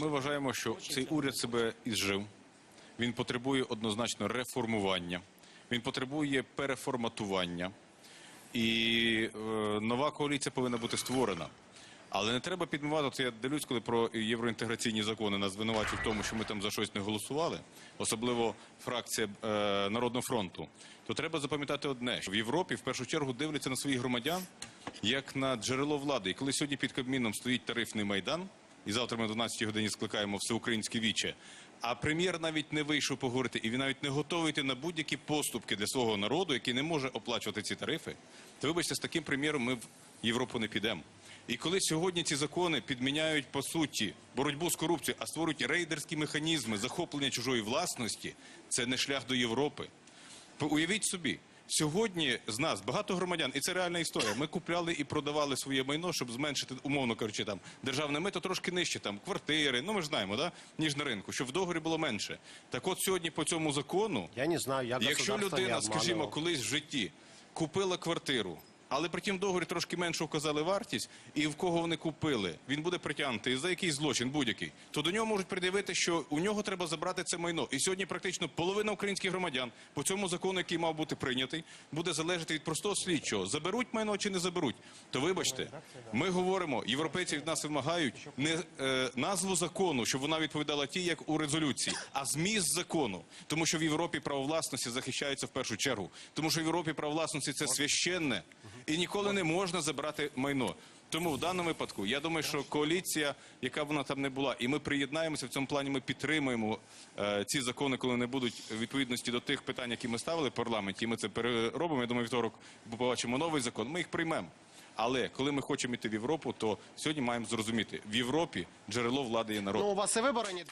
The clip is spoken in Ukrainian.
Ми вважаємо, що цей уряд себе ізжив. Він потребує однозначно реформування, він потребує переформатування. І е, нова коаліція повинна бути створена. Але не треба підмивати. От я дивлюсь, коли про євроінтеграційні закони нас звинувачують в тому, що ми там за щось не голосували, особливо фракція е, Народного фронту. То треба запам'ятати одне: що в Європі в першу чергу дивляться на своїх громадян як на джерело влади. І коли сьогодні під Кабміном стоїть тарифний майдан, і завтра ми о 12 годині скликаємо всеукраїнське віче. А прем'єр навіть не вийшов поговорити, і він навіть не готовий йти на будь-які поступки для свого народу, який не може оплачувати ці тарифи. То вибачте, з таким прем'єром ми в Європу не підемо. І коли сьогодні ці закони підміняють по суті боротьбу з корупцією, а створюють рейдерські механізми захоплення чужої власності, це не шлях до Європи. Уявіть собі, сьогодні з нас багато громадян, і це реальна історія. Ми купляли і продавали своє майно, щоб зменшити, умовно кажучи, там державне мито трошки нижче, там квартири. Ну ми ж знаємо, да? ніж на ринку, щоб в договорі було менше. Так от сьогодні по цьому закону, Я не знаю, я якщо людина, скажімо, колись в житті купила квартиру. Але при тім договорі трошки менше вказали вартість, і в кого вони купили, він буде притягнутий за якийсь злочин будь-який. То до нього можуть пред'явити, що у нього треба забрати це майно. І сьогодні практично половина українських громадян по цьому закону, який мав бути прийнятий, буде залежати від простого слідчого: заберуть майно чи не заберуть. То вибачте, ми говоримо, європейці від нас вимагають не е, назву закону, щоб вона відповідала тій, як у резолюції, а зміст закону. Тому що в Європі право власності захищається в першу чергу. Тому що в Європі право власності це священне і ніколи не можна забрати майно. Тому в даному випадку я думаю, що коаліція, яка вона там не була, і ми приєднаємося в цьому плані. Ми підтримуємо е, ці закони, коли не будуть відповідності до тих питань, які ми ставили в парламенті. І ми це переробимо. Я думаю, вівторок побачимо новий закон. Ми їх приймемо. Але коли ми хочемо йти в Європу, то сьогодні маємо зрозуміти в Європі джерело влади є народ. Ну, у вас и выбора нет.